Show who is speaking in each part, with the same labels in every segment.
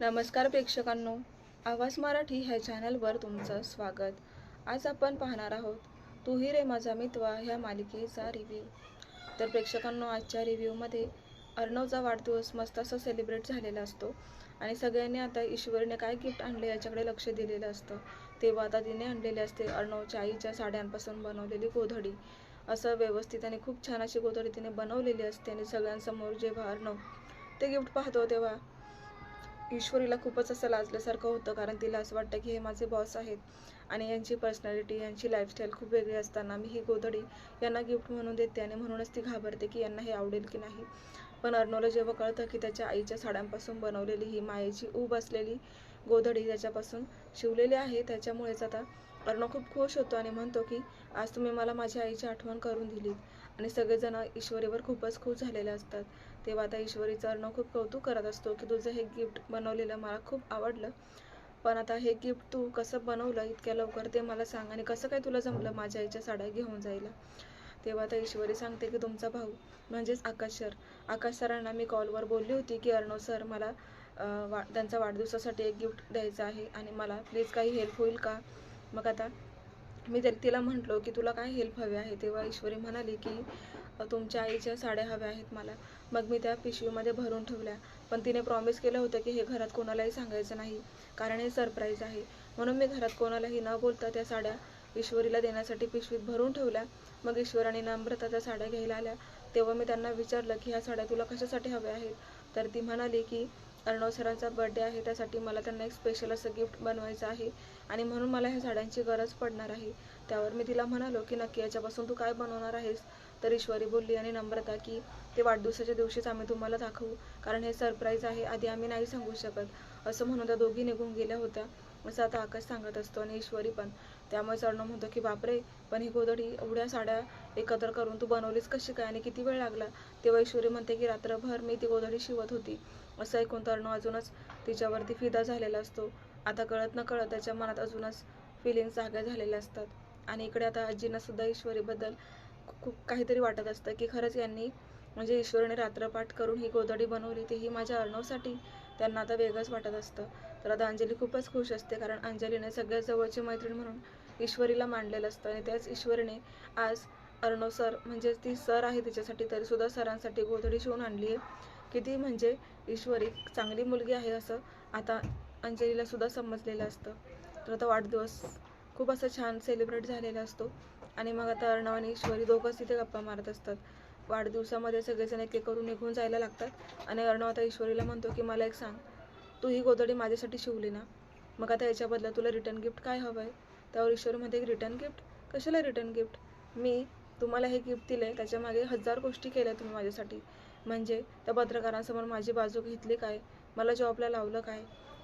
Speaker 1: नमस्कार प्रेक्षकांनो आवाज मराठी ह्या चॅनलवर तुमचं स्वागत. आज आपण पाहणार आहोत तूही रे माझा मितवा ह्या मालिकेचा रिव्ह्यू तर प्रेक्षकांनो आजच्या रिव्ह्यूमध्ये अर्णवचा वाढदिवस मस्त असा सेलिब्रेट झालेला असतो. आणि सगळ्यांनी आता ईश्वरीने काय गिफ्ट आणले याच्याकडे लक्ष दिलेलं असतं. तेव्हा आता तिने आणलेले असते अर्णवच्या आईच्या साड्यांपासून बनवलेली गोधडी. असं व्यवस्थित आणि खूप छान अशी गोधडी तिने बनवलेली असते आणि सगळ्यांसमोर जेव्हा अर्णव ते गिफ्ट पाहतो तेव्हा ईश्वरीला खूपच असं लाजल्यासारखं होतं कारण तिला असं वाटतं की हे माझे बॉस आहेत आणि यांची पर्सनॅलिटी यांची लाईफस्टाईल खूप वेगळी असताना मी ही गोधडी यांना गिफ्ट म्हणून देते आणि म्हणूनच ती घाबरते की यांना हे आवडेल की नाही. पण अर्णवला जेव्हा कळतं की त्याच्या आईच्या साड्यांपासून बनवलेली ही मायेची ऊब असलेली गोधडी त्याच्यापासून शिवलेली आहे त्याच्यामुळेच आता अर्णव खूप खुश होतो आणि म्हणतो की आज तुम्ही मला माझ्या आईची आठवण करून दिली आणि सगळेजण ईश्वरीवर खूपच खुश झालेले असतात. तेव्हा आता ईश्वरीचं अर्णव खूप कौतुक करत असतो की तुझं हे गिफ्ट बनवलेलं मला खूप आवडलं. पण आता हे गिफ्ट तू कसं बनवलं इतक्या लवकर ते मला सांग आणि कसं काय तुला जमलं माझ्या आईच्या साड्या घेऊन जायला? तेव्हा आता ईश्वरी सांगते की तुमचा भाऊ म्हणजेच आकाश सर आकाश सरांना मी कॉलवर बोलली होती की अर्णव सर मला वा त्यांचा वाढदिवसासाठी एक गिफ्ट द्यायचं आहे आणि मला प्लीज काही हेल्प होईल का? मग आता मी तर तिला म्हटलो की तुला काय हेल्प हवी आहे? तेव्हा ईश्वरी म्हणाली की तुमच्या आईच्या साड्या हव्या आहेत मला. मग मी त्या पिशवीमध्ये भरून ठेवल्या. पण तिने प्रॉमिस केलं होतं की हे घरात कोणालाही सांगायचं नाही कारण हे सरप्राईज आहे. म्हणून मी घरात कोणालाही न बोलता त्या साड्या ईश्वरीला देण्यासाठी पिशवीत भरून ठेवल्या. मग ईश्वर आणि नम्रता त्या साड्या घ्यायला आल्या. तेव्हा मी त्यांना विचारलं की ह्या साड्या तुला कशासाठी हव्या आहेत? तर ती म्हणाली की अर्णव सरांचा बर्थडे आहे त्यासाठी मला त्यांना एक स्पेशल असं गिफ्ट बनवायचं आहे. आणि म्हणून मला ह्या साड्यांची गरज पडणार आहे. त्यावर मी तिला म्हणालो की नक्की याच्यापासून तू काय बनवणार आहेस? तर ईश्वरी बोलली आणि नम्रता की ते वाढदिवसाच्या दिवशीच आम्ही तुम्हाला दाखवू. कारण हे सरप्राईज आहे आधी आम्ही नाही सांगू शकत. असं म्हणून त्या दोघी निघून गेल्या होत्या. असं आता आकाश सांगत असतो आणि ईश्वरी पण. त्यामुळे अर्णव म्हणतो की बापरे! पण ही गोदडी एवढ्या साड्या एकत्र करून तू बनवलीस कशी काय आणि किती वेळ लागला? तेव्हा ईश्वरी म्हणते की रात्रभर मी ती गोधडी शिवत होती. असं ऐकून तर अजूनच तिच्यावरती फिदा झालेला असतो. आता कळत न कळत त्याच्या मनात अजूनच फिलिंग्स जाग्या झालेल्या असतात. आणि इकडे आता आजींना सुद्धा ईश्वरीबद्दल खूप काहीतरी वाटत असतं की खरंच यांनी म्हणजे ईश्वरीने रात्रपाठ करून ही गोधडी बनवली ती ही माझ्या अर्णवसाठी त्यांना आता वेगळंच वाटत असतं. तर आता अंजली खूपच खुश असते कारण अंजलीने सगळ्यात जवळची मैत्रीण म्हणून ईश्वरीला मांडलेलं असतं. आणि त्याच ईश्वरीने आज अर्णव सर म्हणजे ती सर आहे तिच्यासाठी तरी सुद्धा सरांसाठी गोधडी शिवून आणली आहे. किती म्हणजे ईश्वरी चांगली मुलगी आहे असं आता अंजलीला सुद्धा समजलेलं असतं. तर आता वाढदिवस खूप असं छान सेलिब्रेट झालेला असतो. आणि मग आता अर्णव आणि ईश्वरी दोघंच तिथे गप्पा मारत असतात. वाढदिवसामध्ये सगळेजण एक एक करून निघून जायला लागतात. आणि अर्णव आता ईश्वरीला म्हणतो की मला एक सांग तू ही गोधडी माझ्यासाठी शिवली ना? मग आता याच्याबद्दल तुला रिटर्न गिफ्ट काय हवं आहे त्यावर ईश्वरी म्हणते एक रिटर्न गिफ्ट कशाला रिटर्न गिफ्ट मी तुम्हाला हे गिफ्ट दिलं आहे त्याच्यामागे हजार गोष्टी केल्या तुम्ही माझ्यासाठी. म्हणजे त्या पत्रकारांसमोर माझी बाजू घेतली काय? मला जॉबला लावलं काय?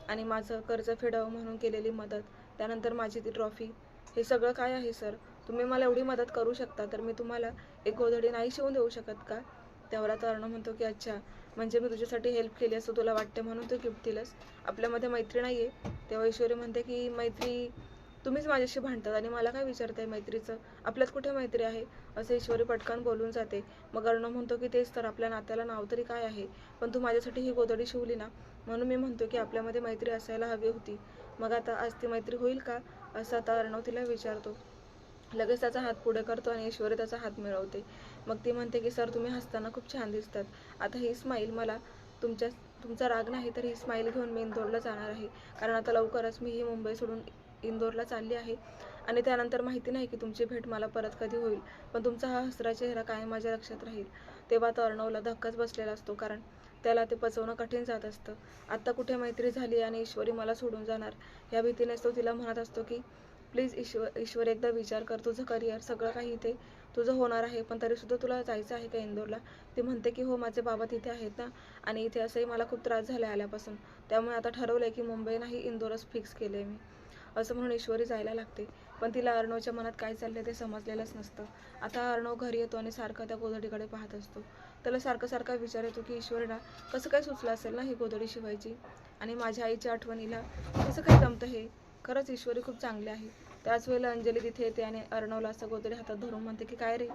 Speaker 1: आणि माझं कर्ज फेडावं म्हणून केलेली मदत त्यानंतर माझी ती ट्रॉफी हे सगळं काय आहे सर तुम्ही मला एवढी मदत करू शकता तर मी तुम्हाला एक गोधडी नाही शिवून देऊ शकत का? त्यावर आता अर्ण म्हणतो की अच्छा म्हणजे मी तुझ्यासाठी हेल्प केली असं तुला वाटते म्हणून तू गिफ्ट दिलंस? आपल्यामध्ये मैत्री नाही आहे तेव्हा ईश्वरी म्हणते की मैत्री तुम्हीच माझ्याशी भांडतात आणि मला काय विचारताय मैत्रीचं? आपल्यात कुठे मैत्री आहे? असं ईश्वरी पटकन बोलून जाते. मग अर्णव म्हणतो की तेच तर आपल्या नात्याला नाव तरी काय आहे? पण तू माझ्यासाठी ही गोदडी शिवली ना? म्हणून मी म्हणतो की आपल्यामध्ये मैत्री असायला हवी होती. मग आता आज ती मैत्री होईल का? असं आता अर्णव तिला विचारतो. लगेच त्याचा हात पुढे करतो आणि ईश्वरी त्याचा हात मिळवते. मग ती म्हणते की सर तुम्ही हसताना खूप छान दिसतात. आता ही स्माईल मला तुमच्या तुमचा राग नाही तर ही स्माईल घेऊन मेन इंदोरला जाणार आहे. कारण आता लवकरच मी ही मुंबई सोडून इंदोरला चालली आहे. आणि त्यानंतर माहिती नाही की तुमची भेट मला परत कधी होईल. पण तुमचा हा हसरा चेहरा कायम माझ्या लक्षात राहील. तेव्हा तर अर्णवला धक्काच बसलेला असतो कारण त्याला ते पचवणं कठीण जात असतं. आत्ता कुठे मैत्री झाली आणि ईश्वरी मला सोडून जाणार? या भीतीनेच तो तिला म्हणत असतो की प्लीज ईश्वर ईश्वर एकदा विचार कर. तुझं करिअर सगळं काही इथे तुझं होणार आहे. पण तरीसुद्धा तुला जायचं आहे का इंदोरला? ती म्हणते की हो माझे बाबा तिथे आहेत ना. आणि इथे असंही मला खूप त्रास झाला आल्यापासून. त्यामुळे आता ठरवलं आहे की मुंबई नाही इंदोरच फिक्स केलं आहे मी. असं म्हणून ईश्वरी जायला लागते. पण तिला अर्णवच्या मनात काय चाललंय ते समजलेलंच नसतं. आता अर्णव घरी येतो आणि सारखं त्या गोधडीकडे पाहत असतो. त्याला सारखं सारखा विचार येतो की ईश्वरीला कसं काय सुचलं असेल ना ही गोधडी शिवायची? आणि माझ्या आईच्या आठवणीला कसं काय जमतं हे? खरंच ईश्वरी खूप चांगली आहे. त्याच वेळेला अंजली तिथे येते आणि अर्णवला असं गोधडी हातात धरून म्हणते की काय रे?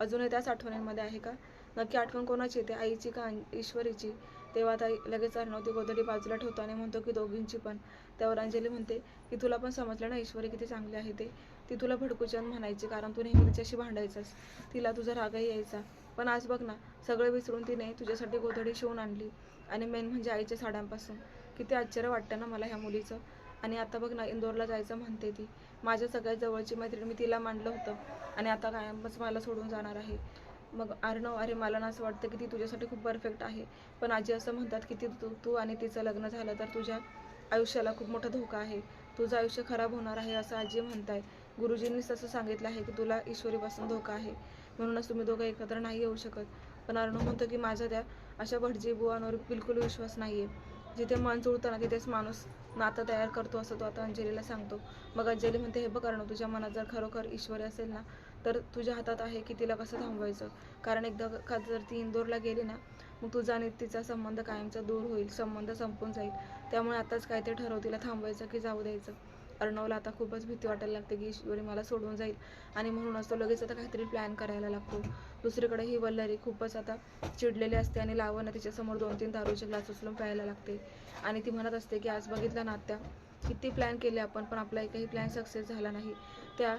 Speaker 1: अजूनही त्याच आठवणींमध्ये आहे का? नक्की आठवण कोणाची येते? आईची का ईश्वरीची? तेव्हा आता लगेच अर्णव गोदडी गोधडी बाजूला ठेवतो आणि म्हणतो की दोघींची पण. त्यावर अंजली म्हणते की तुला पण समजलं ना ईश्वरी किती चांगली आहे ते. ती तुला भडकूचन म्हणायची कारण तू नेहमी तिच्याशी भांडायचंस. तिला तुझा रागही यायचा. पण आज बघ ना सगळं विसरून तिने तुझ्यासाठी गोधडी शिवून आणली. आणि मेन म्हणजे आईच्या साड्यांपासून. किती आश्चर्य वाटतं ना मला ह्या मुलीचं. आणि आता बघ ना इंदोरला जायचं म्हणते ती. माझ्या सगळ्यात जवळची मैत्रीण मी तिला मांडलं होतं. आणि आता कायमच मला सोडून जाणार आहे. मग अर्णव अरे मला ना असं वाटतं की ती तुझ्यासाठी खूप परफेक्ट आहे. पण आजी असं म्हणतात की ती तू तू आणि तिचं लग्न झालं तर तुझ्या आयुष्याला खूप मोठा धोका आहे. तुझं आयुष्य खराब होणार आहे असं आजी म्हणताय. गुरुजींनीच तसं सांगितलं आहे की तुला ईश्वरीपासून धोका आहे. म्हणूनच तुम्ही दोघं एकत्र नाही येऊ शकत. पण अर्णव म्हणतो की माझा त्या अशा भटजी बुवांवर बिलकुल विश्वास नाही आहे जिथे मन जुळतं ना तिथेच माणूस नातं तयार करतो असं तो आता अंजलीला सांगतो. मग अंजली म्हणते हे बघ कारण तुझ्या मनात जर खरोखर ईश्वरी असेल ना तर तुझ्या हातात आहे की तिला कसं थांबवायचं? कारण एकदा का जर ती इंदोरला गेली ना मग तुझा आणि तिचा संबंध कायमचा दूर होईल संबंध संपून जाईल. त्यामुळे आताच काय ते ठरव तिला थांबवायचं की जाऊ द्यायचं. अर्णवला आता खूपच भीती वाटायला लागते की ईश्वरी मला सोडून जाईल. आणि म्हणूनच तो लगेच आता काहीतरी प्लॅन करायला लागतो. दुसरीकडे ही वल्लरी खूपच आता चिडलेली असते आणि लावणं तिच्यासमोर दोन तीन दारूचे ग्लास उचलून प्यायला लागते. आणि ती म्हणत असते की आज बघितलं ना आत्या किती प्लॅन केले आपण पण आपला एकही प्लॅन सक्सेस झाला नाही. त्या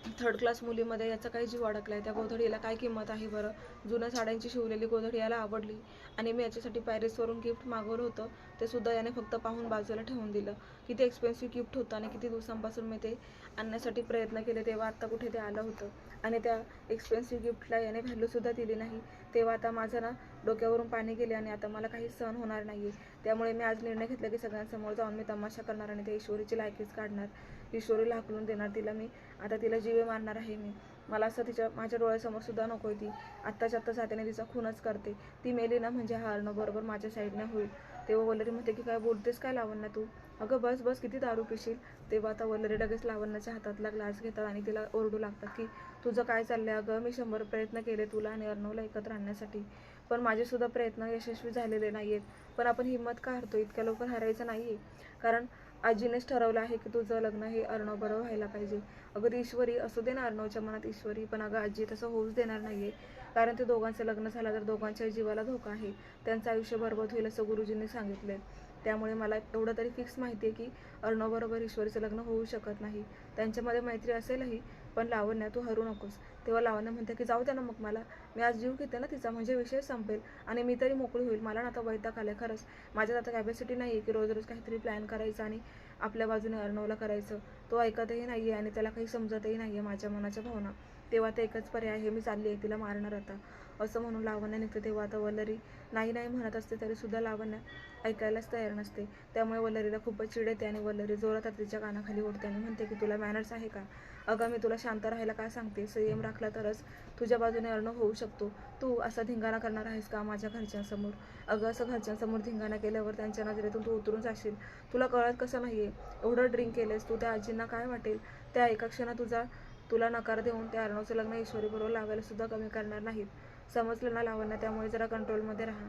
Speaker 1: थर्ड क्लास मुलीमध्ये याचा काही जीव अडकला आहे त्या गोधडीला काय किंमत आहे बरं? जुन्या साड्यांची शिवलेली गोधडी याला आवडली. आणि मी याच्यासाठी पॅरिसवरून गिफ्ट मागवलं होतं. ते सुद्धा याने फक्त पाहून बाजूला ठेवून दिलं. किती एक्सपेन्सिव्ह गिफ्ट होतं आणि किती दिवसांपासून मी ते आणण्यासाठी प्रयत्न केले तेव्हा आत्ता कुठे ते आलं होतं. आणि त्या एक्सपेन्सिव्ह गिफ्टला याने व्हॅल्यूसुद्धा दिली नाही. तेव्हा आता माझं ना डोक्यावरून पाणी गेले आणि आता मला काही सहन होणार नाही आहे त्यामुळे मी आज निर्णय घेतला की सगळ्यांसमोर जाऊन मी तमाशा करणार आणि त्या ईश्वरीची लायकीच काढणार. ईश्वरीला हकलून देणार तिला मी. आता तिला जीवे मारणार आहे मी. मला असं तिच्या माझ्या डोळ्यासमोर सुद्धा नको आहे ती. आत्ताच्या आत्ता जात्याने तिचा खूनच करते. ती मेली ना म्हणजे हा बरोबर माझ्या साईडने होईल. तेव्हा वल्लरी म्हणते की काय बोलतेस काय लावण्या तू? अगं बस बस किती दारू पिशील? तेव्हा आता वल्लरी लगेच लावण्याच्या हातातला ग्लास घेतात आणि तिला ओरडू लागतात की तुझं काय चाललंय? अगं मी शंभर प्रयत्न केले तुला आणि अर्णवला एकत्र आणण्यासाठी. पण माझेसुद्धा प्रयत्न यशस्वी झालेले नाही आहेत पण आपण हिंमत का हरतो? इतक्या लवकर हरायचं नाही आहे कारण आजीनेच ठरवलं आहे की तुझं लग्न हे अर्णव बरोबर व्हायला पाहिजे. अगं ईश्वरी असू दे ना अर्णवच्या मनात ईश्वरी पण अगं आजी तसं होऊच देणार नाही आहे कारण ते दोघांचं लग्न झालं तर दोघांच्या जीवाला धोका आहे. त्यांचं आयुष्य बरबाद होईल असं गुरुजींनी सांगितलं त्यामुळे मला एवढं तरी फिक्स माहिती आहे की अर्णवबरोबर ईश्वरीचं लग्न होऊ शकत नाही. त्यांच्यामध्ये मैत्री असेलही पण लावण्या तू हरू नकोस. तेव्हा लावण्या म्हणते की जाऊ द्या ना मग मला. मी आज जीव घेते ना तिचा म्हणजे विषय संपेल. आणि मी तरी मोकळी होईल. मला ना आता वैताग आलाय खरंच. माझ्यात आता कॅपॅसिटी नाही आहे की रोज रोज काहीतरी प्लॅन करायचं आणि आपल्या बाजूने अर्णवला करायचं. तो ऐकतही नाही आहे आणि त्याला काही समजतही नाही आहे माझ्या मनाच्या भावना. तेव्हा ते एकच पर्याय आहे मी चालली आहे तिला मारणार आता. असं म्हणून लावण्या निघते तेव्हा आता वल्लरी नाही नाही म्हणत असते तरीसुद्धा लावण्या ऐकायलाच तयार नसते. त्यामुळे वल्लरीला खूपच चिड येते आणि वल्लरी जोरात तिच्या कानाखाली ओढते आणि म्हणते की तुला मॅनर्स आहे का? अगं मी तुला शांत राहायला काय सांगते? संयम राखला तरच तुझ्या बाजूने अर्णव होऊ शकतो. तू असा धिंगाणा करणार आहेस का माझ्या घरच्यांसमोर? अगं असं घरच्यांसमोर धिंगाणा केल्यावर त्यांच्या नजरेतून तू उतरून जाशील. तुला कळत कसं नाही आहे एवढं ड्रिंक केलंस तू त्या आजींना काय वाटेल? त्या एका क्षणात तुझा तुला नकार देऊन त्या अर्णवचं लग्न ईश्वरीबरोबर लावायला सुद्धा कमी करणार नाहीत. समजलं ना लावण्या त्यामुळे जरा कंट्रोलमध्ये राहा.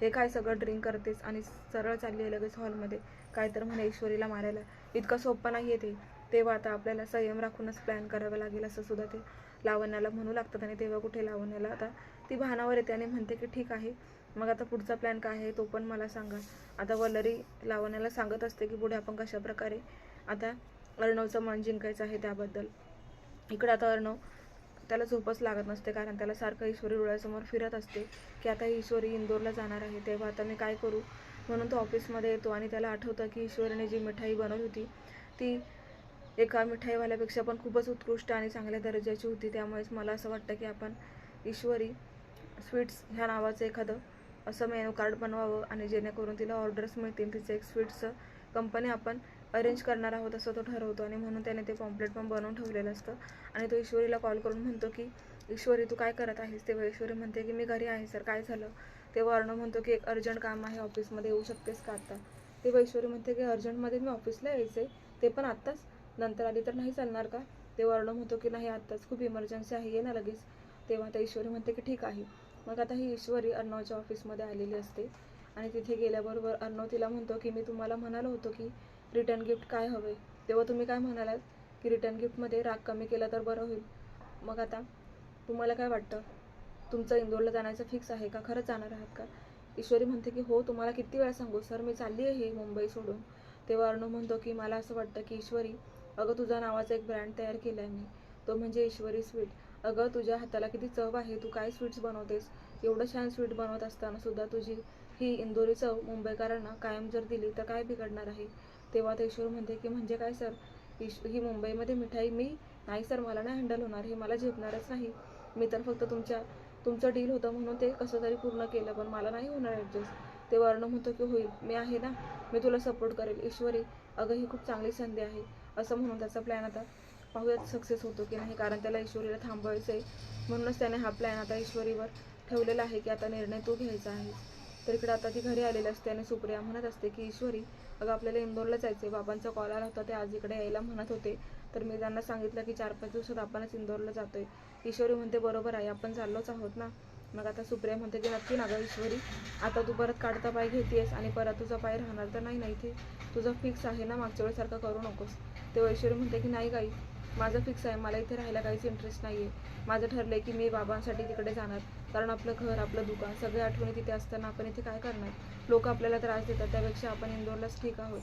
Speaker 1: हे काय सगळं ड्रिंक करतेस आणि सरळ चालली आहे लगेच हॉलमध्ये काय तर म्हणे ईश्वरीला मारायला. इतकं सोपं नाही आहे ते. तेव्हा आता आपल्याला संयम राखूनच प्लॅन करावा लागेल असं सुद्धा ते लावण्याला म्हणू लागतात आणि तेव्हा कुठे लावण्याला? आता ती भानावर येते आणि म्हणते की ठीक आहे. मग आता पुढचा प्लॅन काय आहे तो पण मला सांगा. आता वल्लरी लावण्याला सांगत असते की पुढे आपण कशा प्रकारे आता अर्णवचं मन जिंकायचं आहे त्याबद्दल. इकडे आता अर्णव त्याला झोपच लागत नसते कारण त्याला सारखं ईश्वरी डोळ्यासमोर फिरत असते की आता ईश्वरी इंदोरला जाणार आहे तेव्हा आता मी काय करू? म्हणून तो ऑफिसमध्ये येतो आणि त्याला आठवतं की ईश्वरीने जी मिठाई बनवली होती ती एका मिठाईवाल्यापेक्षा पण खूपच उत्कृष्ट आणि चांगल्या दर्जाची होती. त्यामुळेच मला असं वाटतं की आपण ईश्वरी स्वीट्स ह्या नावाचं एखादं असं मेनू कार्ड बनवावं आणि जेणेकरून तिला ऑर्डर्स मिळतील. तिचं एक स्वीट्सचं कंपनी आपण अरेंज करणार आहोत असं तो ठरवतो आणि म्हणून त्याने ते पॉम्पलेट पण बनवून ठेवलेलं असतं. आणि तो ईश्वरीला कॉल करून म्हणतो की ईश्वरी तू काय करत आहेस? तेव्हा ईश्वरी म्हणते की मी घरी आहे सर काय झालं? तेव्हा अर्णव म्हणतो की एक अर्जंट काम आहे ऑफिसमध्ये येऊ शकतेस का आत्ता तेव्हा ईश्वरी म्हणते की अर्जंटमध्ये मी ऑफिसला यायचं आहे ते पण आत्ताच. नंतर आली तर नाही चालणार का? तेव्हा अर्णव म्हणतो की नाही आत्ताच. खूप इमर्जन्सी आहे. ये ना लगेच. तेव्हा आता ईश्वरी म्हणते की ठीक आहे. मग आता ही ईश्वरी अर्णवच्या ऑफिसमध्ये आलेली असते. आणि तिथे गेल्याबरोबर अर्णव तिला म्हणतो की मी तुम्हाला म्हणालो होतो की रिटर्न गिफ्ट काय हवे? तेव्हा तुम्ही काय म्हणालात? की रिटर्न गिफ्टमध्ये राग कमी केला तर बरं होईल. मग आता तुम्हाला काय वाटतं? तुमचं इंदोरला जाण्याचं फिक्स आहे का? खरंच जाणार आहात का? ईश्वरी म्हणते की हो तुम्हाला किती वेळा सांगू? सर मी चालली आहे मुंबई सोडून. तेव्हा अर्णव म्हणतो की मला असं वाटतं की ईश्वरी अगं तुझा नावाचा एक ब्रँड तयार केला आहे मी. तो म्हणजे ईश्वरी स्वीट. अगं तुझ्या हाताला किती चव आहे? तू काय स्वीट्स बनवतेस? एवढं छान स्वीट बनवत असताना सुद्धा तुझी ही इंदोरी चव मुंबईकरांना कायम जर दिली तर काय बिघडणार आहे? तेव्हा ते ईश्वर म्हणते की म्हणजे काय सर? ईश ही मुंबईमध्ये मिठाई मी नाही सर मला नाही हँडल होणार हे मला झेपणारच नाही. मी तर फक्त तुमच्या तुमचं डील होतं म्हणून ते कसं तरी पूर्ण केलं पण मला नाही होणार ॲडजस्ट ते वर्ण म्हणतो की होईल मी आहे ना मी तुला सपोर्ट करेल. ईश्वरी अगं ही खूप चांगली संधी आहे. असं म्हणून त्याचा प्लॅन आता पाहूयात सक्सेस होतो की नाही कारण त्याला ईश्वरीला थांबवायचं आहे म्हणूनच त्याने हा प्लॅन आता ईश्वरीवर ठेवलेला आहे की आता निर्णय तू घ्यायचा आहे. तर इकडे आता ती घरी आलेली असते आणि सुप्रिया म्हणत असते की ईश्वरी अगं आपल्याला इंदोरला जायचं आहे बाबांचा कॉल आला होता. ते आज इकडे यायला म्हणत होते. तर मी त्यांना सांगितलं की चार पाच दिवसात आपणच इंदोरला जातोय. ईश्वरी म्हणते बरोबर आहे. आपण चाललोच आहोत ना? मग आता सुप्रिया म्हणते की नक्की ना गं ईश्वरी. आता तू परत काढता पाय घेतेस आणि परत तुझा पाय राहणार तर नाही ना इथे? तुझं फिक्स आहे ना? मागच्या वेळेसारखं करू नकोस. तेव्हा ईश्वरी म्हणते की नाही गाई माझं फिक्स आहे. मला इथे राहायला काहीच इंटरेस्ट नाही आहे माझं ठरलं आहे की मी बाबांसाठी तिकडे जाणार. कारण आपलं घर आपलं दुकान सगळ्या आठवणी तिथे असताना आपण इथे काय करणार? लोक आपल्याला त्रास देतात त्यापेक्षा आपण इंदोरलाच ठीक आहोत.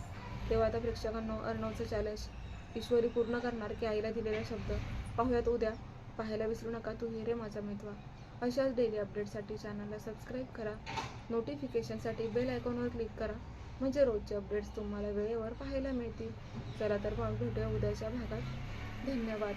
Speaker 1: तेव्हा आता प्रेक्षकांनो अर्णवचं चॅलेंज ईश्वरी पूर्ण करणार की आईला दिलेला शब्द. पाहूयात उद्या. पाहायला विसरू नका तू हिरे माझा मित्वा. अशाच डेली अपडेटसाठी चॅनलला सबस्क्राईब करा. नोटिफिकेशनसाठी बेल आयकॉनवर क्लिक करा. म्हणजे रोजचे अपडेट्स तुम्हाला वेळेवर पाहायला मिळतील. चला तर मग भेटूया उद्याच्या भागात. धन्यवाद.